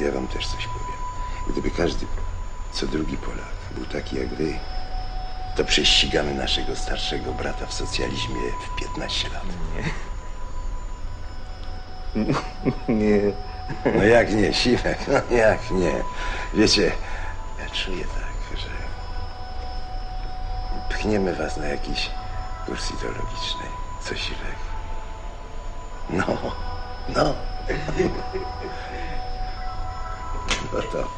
Ja wam też coś powiem. Gdyby każdy, co drugi Polak, był taki jak wy, to prześcigamy naszego starszego brata w socjalizmie w 15 lat. Nie. No jak nie, Siwek, no jak nie. Wiecie, ja czuję tak, że pchniemy was na jakiś kurs ideologiczny. Co, Siwek? No, no. No to...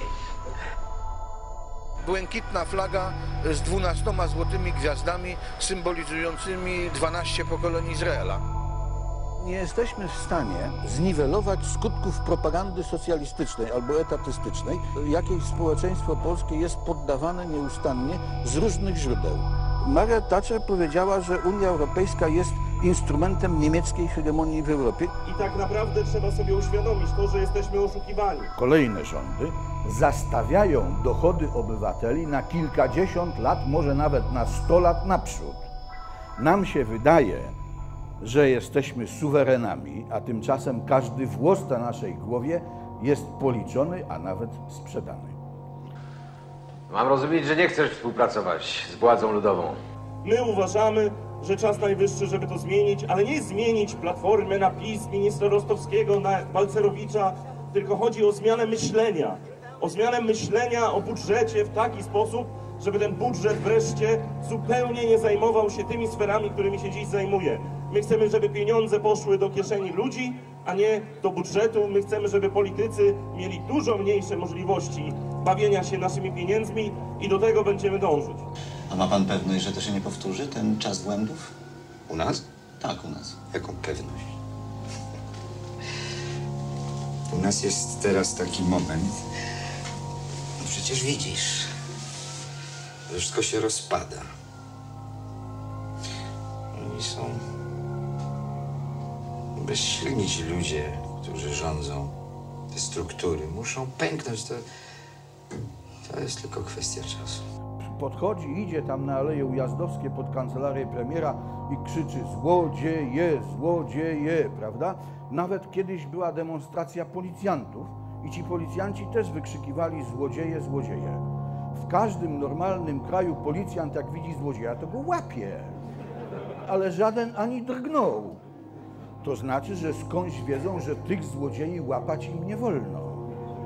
Błękitna flaga z 12 złotymi gwiazdami symbolizującymi 12 pokoleń Izraela. Nie jesteśmy w stanie zniwelować skutków propagandy socjalistycznej albo etatystycznej, jakiej społeczeństwo polskie jest poddawane nieustannie z różnych źródeł. Margaret Thatcher powiedziała, że Unia Europejska jest instrumentem niemieckiej hegemonii w Europie. I tak naprawdę trzeba sobie uświadomić to, że jesteśmy oszukiwani. Kolejne rządy zastawiają dochody obywateli na kilkadziesiąt lat, może nawet na sto lat naprzód. Nam się wydaje, że jesteśmy suwerenami, a tymczasem każdy włos na naszej głowie jest policzony, a nawet sprzedany. Mam rozumieć, że nie chcesz współpracować z władzą ludową. My uważamy, że czas najwyższy, żeby to zmienić, ale nie zmienić platformy na PiS, ministra Rostowskiego, na Balcerowicza, tylko chodzi o zmianę myślenia. O zmianę myślenia o budżecie w taki sposób, żeby ten budżet wreszcie zupełnie nie zajmował się tymi sferami, którymi się dziś zajmuje. My chcemy, żeby pieniądze poszły do kieszeni ludzi, a nie do budżetu. My chcemy, żeby politycy mieli dużo mniejsze możliwości bawienia się naszymi pieniędzmi i do tego będziemy dążyć. A ma pan pewność, że to się nie powtórzy, ten czas błędów? U nas? Tak, u nas. Jaką pewność? U nas jest teraz taki moment. No przecież widzisz. że Wszystko się rozpada. Oni są bezsilni ci ludzie, którzy rządzą. Te struktury muszą pęknąć. To, to jest tylko kwestia czasu. Podchodzi, idzie tam na Aleje Ujazdowskie pod kancelarię premiera i krzyczy złodzieje, złodzieje, prawda? Nawet kiedyś była demonstracja policjantów i ci policjanci też wykrzykiwali złodzieje, złodzieje. W każdym normalnym kraju policjant jak widzi złodzieja, to go łapie. Ale żaden ani drgnął. To znaczy, że skądś wiedzą, że tych złodziei łapać im nie wolno.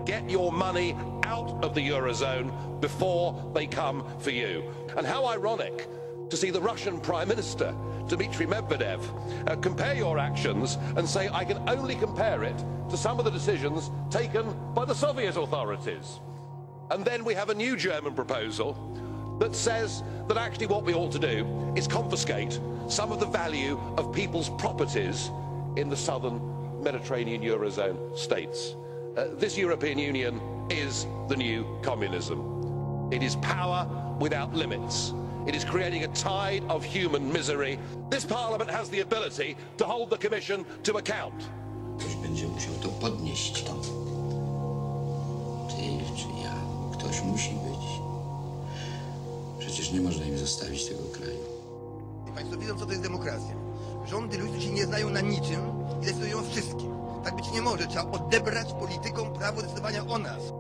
Get your money out of the Eurozone before they come for you. And how ironic to see the Russian Prime Minister, Dmitry Medvedev, uh, compare your actions and say, I can only compare it to some of the decisions taken by the Soviet authorities. And then we have a new German proposal that says that actually what we ought to do is confiscate some of the value of people's properties in the southern Mediterranean Eurozone states. Uh, this European Union is the new communism. It is power without limits. It is creating a tide of human misery. This Parliament has the ability to hold the Commission to account. Ktoś będzie musiał to podnieść tam. Ty czy ja. Ktoś musi być. Przecież nie można im zostawić tego kraju. Państwo wiedzą, co to jest demokracja. Rządy ludzi się nie znają na niczym i decydują o wszystkim. Tak być nie może. Trzeba odebrać politykom prawo decydowania o nas.